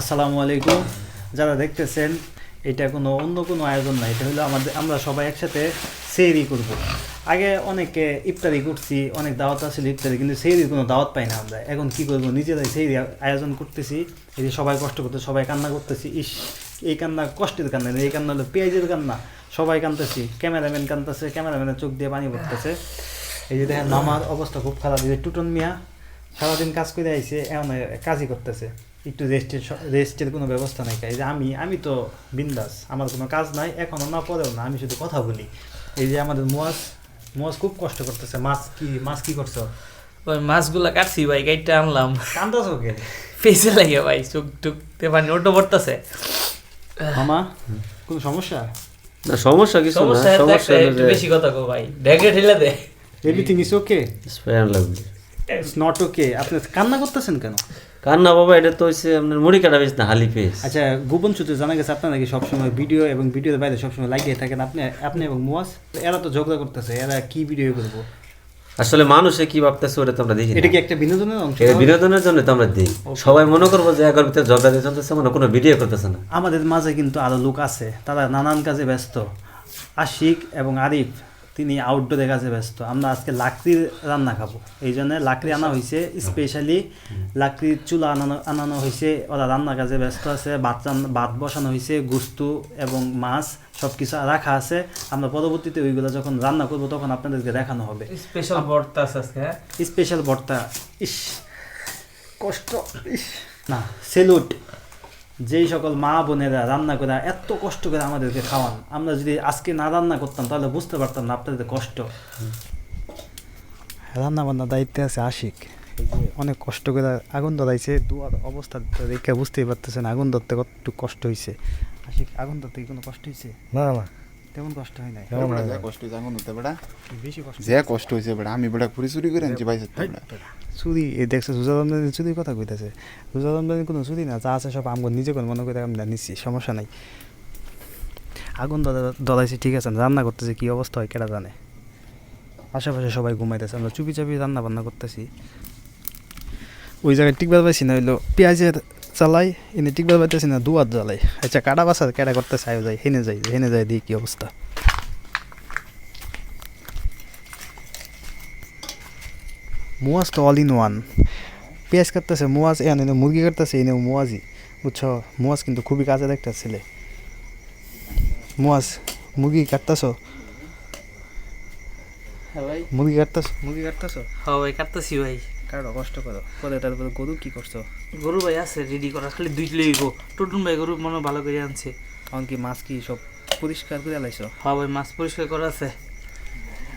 আসসালামু আলাইকুম। যারা দেখতেছেন, এটা কোনো অন্য কোনো আয়োজন না, এটা হলো আমাদের, আমরা সবাই একসাথে সেহরি করব। আগে অনেকে ইফতারি করছি, অনেক দাওয়াত আছিল ইফতারি, কিন্তু সেহরির কোনো দাওয়াত পাই না আমরা। এখন কি করব? নিজেরাই সেহরি আয়োজন করতেছি, এই যে সবাই কষ্ট করতে, সবাই কান্না করতেছি, ইস, এই কান্না কষ্টের কান্না এই কান্না হলো পেঁয়াজের কান্না। সবাই কান্দতেছি ক্যামেরাম্যান কান্দতেছে ক্যামেরাম্যানের চোখ দিয়ে পানি পড়তেছে। এই যে দেখেন মামার অবস্থা খুব খারাপ, এই যে টুটন মিয়া সারাদিন কাজ করে আইসে এমন কাজই করতেছে। একটু রেস্টের রেস্টের কোনো ব্যবস্থা নাই এই যে আমি আমি তো বিন্দাস আমার কোনো কাজ নাই এখনও না পরেও না আমি শুধু কথা বলি। এই যে আমাদের মুয়াজ মুয়াজ খুব কষ্ট করতেছে। মাছ কি মাছ কি করছ? ওই মাছগুলা কাটছি ভাই গাইডটা আনলাম। কান্দাছো কে? ফেসে লাগে ভাই চোখ টুকতে পানি ওটো পড়তেছে। মামা কোনো সমস্যা? না সমস্যা কিছু না সমস্যা বেশি কথা কো ভাই। ডেকে ঠেলে দে। এভরিথিং ইজ ওকে স্প্রেয়ার লাগবে। ইটস নট ওকে আপনি কান্না করতেছেন কেন? কান্না বাবা এটা তো হচ্ছে আপনার মুড়ি কাটা বেশ না হালি পেস আচ্ছা গোপন সূত্রে জানা গেছে আপনার নাকি সবসময় ভিডিও এবং ভিডিওর বাইরে সবসময় লাগিয়ে থাকেন। আপনি আপনি এবং মুয়াজ এরা তো ঝগড়া করতেছে এরা কি ভিডিও করব? আসলে মানুষে কি ভাবতেছে ওটা তো আমরা দেখি এটা কি একটা বিনোদনের অংশ? এটা বিনোদনের জন্য তো আমরা দিই সবাই মনে করব যে এগার ভিতরে ঝগড়া দিয়ে চলতেছে মানে কোনো ভিডিও করতেছে না। আমাদের মাঝে কিন্তু আরও লোক আছে তারা নানান কাজে ব্যস্ত। আশিক এবং আরিফ তিনি আউটডোরে কাজে ব্যস্ত। আমরা আজকে লাকড়ির রান্না খাব। এই জন্য লাকড়ি আনা হয়েছে স্পেশালি লাকড়ির চুলা আনানো আনানো হয়েছে ওরা রান্না কাজে ব্যস্ত আছে ভাত রান্না ভাত বসানো হয়েছে গুস্তু এবং মাছ সব কিছু রাখা আছে। আমরা পরবর্তীতে ওইগুলো যখন রান্না করব তখন আপনাদেরকে দেখানো হবে। স্পেশাল ভর্তা আছে আজকে হ্যাঁ? স্পেশাল ভর্তা ইস কষ্ট ইস। না সেলুট। যেই সকল মা বোনেরা রান্না করে এত কষ্ট করে আমাদেরকে খাওয়ান আমরা যদি আজকে না রান্না করতাম তাহলে বুঝতে পারতাম না আপনাদের কষ্ট। রান্না বান্নার দায়িত্বে আছে আশিক। অনেক কষ্ট করে আগুন ধরাইছে দুয়ার অবস্থা দেখে বুঝতেই পারতেছেন আগুন ধরতে কতটুকু কষ্ট হয়েছে আশিক আগুন ধরতে কোনো কষ্ট হয়েছে না না। তেমন কষ্ট হয় নাই? যে কষ্ট হয়েছে হতে বেড়া বেশি কষ্ট যে কষ্ট হয়েছে বেড়া আমি বেড়া ঘুরি চুরি করে আনছি ভাই চুরি দেখছে সুজা রমজানের চুরির কথা কইতেছে। সুজা রমজানের কোনো চুরি না, যা আছে সব আমগো নিজে করে মনে করে আমরা নিচ্ছি সমস্যা নাই। আগুন ধরাইছে ঠিক আছে, রান্না করতেছে, কি অবস্থা হয় কেটা জানে। আশেপাশে সবাই ঘুমাইতেছে, আমরা চুপি চাপি রান্না বান্না করতেছি। ওই জায়গায় টিকবার পাইছি না, হইল পেঁয়াজের চালাই, এনে টিকবার পাইতেছি না, দুয়ার জ্বালাই। আচ্ছা কাটা বাসার কেটা করতেছে, আয়ো যাই, হেনে যাই হেনে যাই দিয়ে কি অবস্থা। মুয়াজ তো অল ইন ওয়ান পেঁয়াজ কাটতেছে মুয়াজ এনে মুরগি কাটতেছে এনে মুয়াজি বুঝছ? মুয়াজ কিন্তু খুবই কাজের একটা ছেলে। মুয়াজ মুরগি কাটতেছো? হ্যাঁ ভাই। মুরগি কাটতেছো? মুরগি কাটতেছো? হ্যাঁ ভাই কাটতেছি ভাই। কাটো কষ্ট করো। পরে তারপরে গরু কি করছ? গরু ভাই আছে রেডি করা খালি দুই কিলো গো। টুটুন ভাই গরু মনে ভালো করে আনছে। এখন কি মাছ কি সব পরিষ্কার করে লাইছো? হ্যাঁ ভাই মাছ পরিষ্কার করা আছে।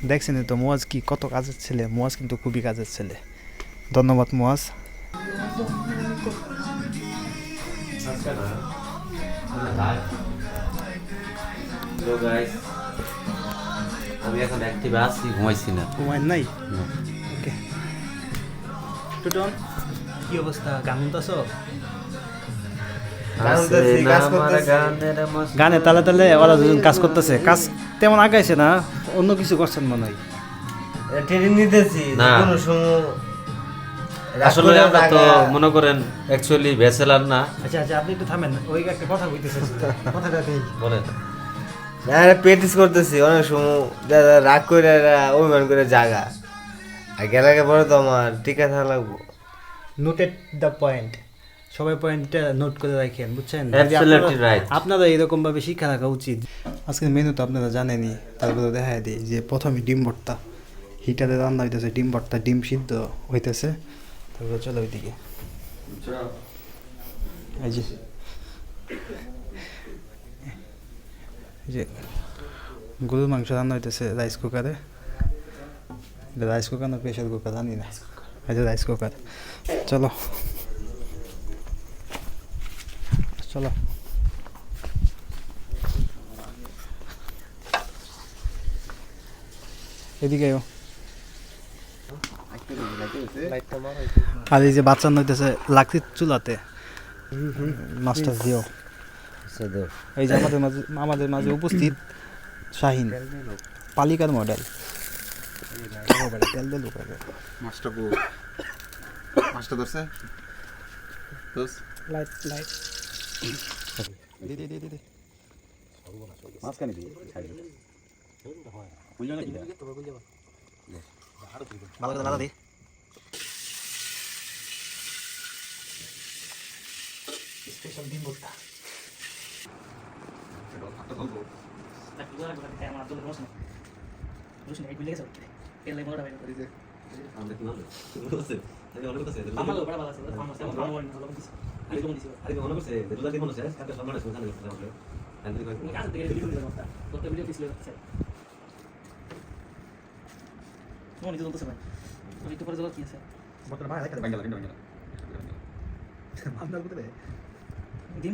দেখছেন তো মুয়াজ কি কত কাজের ছেলে? মুয়াজ কিন্তু খুবই কাজের ছেলে। ধন্যবাদ মুয়াজ So guys, আমি এখন অ্যাক্টিভ আছি ঘুমাইছি না। ঘুমায় নাই? ওকে টুটন কি অবস্থা? গান শুনতেছো? আছে না আমার গানের মস্ত- গানে তালে তালে ওরা দুজন কাজ করতেছে। কাজ তেমন আগাইছে না? অন্য কিছু করছেন মনে হয়? ট্রেনিং নিতেছি না। কোনো সময় আসলে আমরা তো মনে করেন অ্যাকচুয়ালি ভেসেলার না। আচ্ছা আচ্ছা আপনি একটু থামেন ওই একটা কথা কইতেছেন কথাটা দেই। বলেন। প্র্যাকটিস করতেছি অনেক সময় দাদা রাগ করে এরা অভিমান করে জাগা। আর গেলাকে পরে তো আমার টিকা থাকা লাগবো। নোটেড দ্য পয়েন্ট সবাই পয়েন্টটা নোট করে রাখেন বুঝছেন? আপনারা-. এরকম ভাবে শিক্ষা রাখা উচিত। আজকের মেনু তো আপনারা জানেনই তারপরে দেখা দিই যে প্রথমে ডিম ভর্তা। হিটারে রান্না হইতেছে ডিম ভর্তা ডিম সিদ্ধ হইতেছে। তারপরে চলো ওইদিকে। এই যে। এই যে গরুর মাংস রান্না হইতেছে রাইস কুকারে রাইস কুকার না প্রেশার কুকার জানি না। এই যে রাইস কুকার চলো। চলো। এদিকে আর এই যে বাচ্চা নইতেছে লাকড়ির চুলাতে। মাস্টার দিও এই যে আমাদের মাঝে আমাদের মাঝে উপস্থিত শাহিন। পালিকার মডেল মাছটা মাছটা ধরছে? লাইট লাইট মাঝখানে দিয়ে। ভালো করে দাদা দে স্পেশাল ডিম ভর্তা আমার তো রসুন রসুন এই গুলি গেছে তেল লাগে মোটা বাইরে আমরা কি ভালো বুঝছে আমি অনেক কথা আছে আমার লোক বড় ভালো আছে আমার সাথে আমার মনে ভালো দিছে আমি কোন দিছি আরে মনে করছে দুলা কত দিছিল আছে মনে তো চলতেছে ভাই আমি তো কি আছে ডিম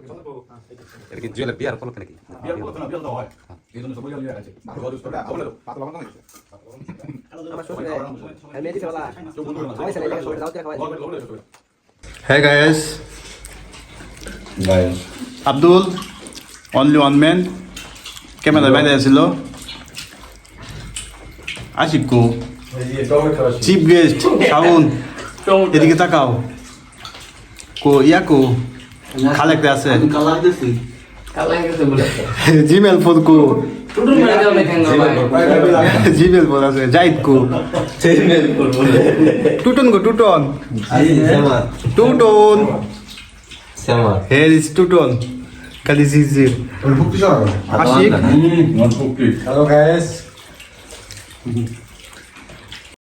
এটা কি জুয়েলের বিয়ার ফলক নাকি বিয়ার করতে না বিয়ার দাও হয় এই জন্য সবাই বিয়ার আছে ভালো ভালো করে আবার পাতলা বানানো হয়েছে Hey guys, Abdul only one man camera বাইরে আছিল আশিক কো চিফ গেস্ট শাহুন এদিকে তাকাও কো ইয়াকো খালেক আছে জিমেল ফোন কো জিমেল ফোন আছে জাইদ কো টুটন গো two-tone two-tone here is two-tone কালি জিজির আশিক হ্যালো গাইস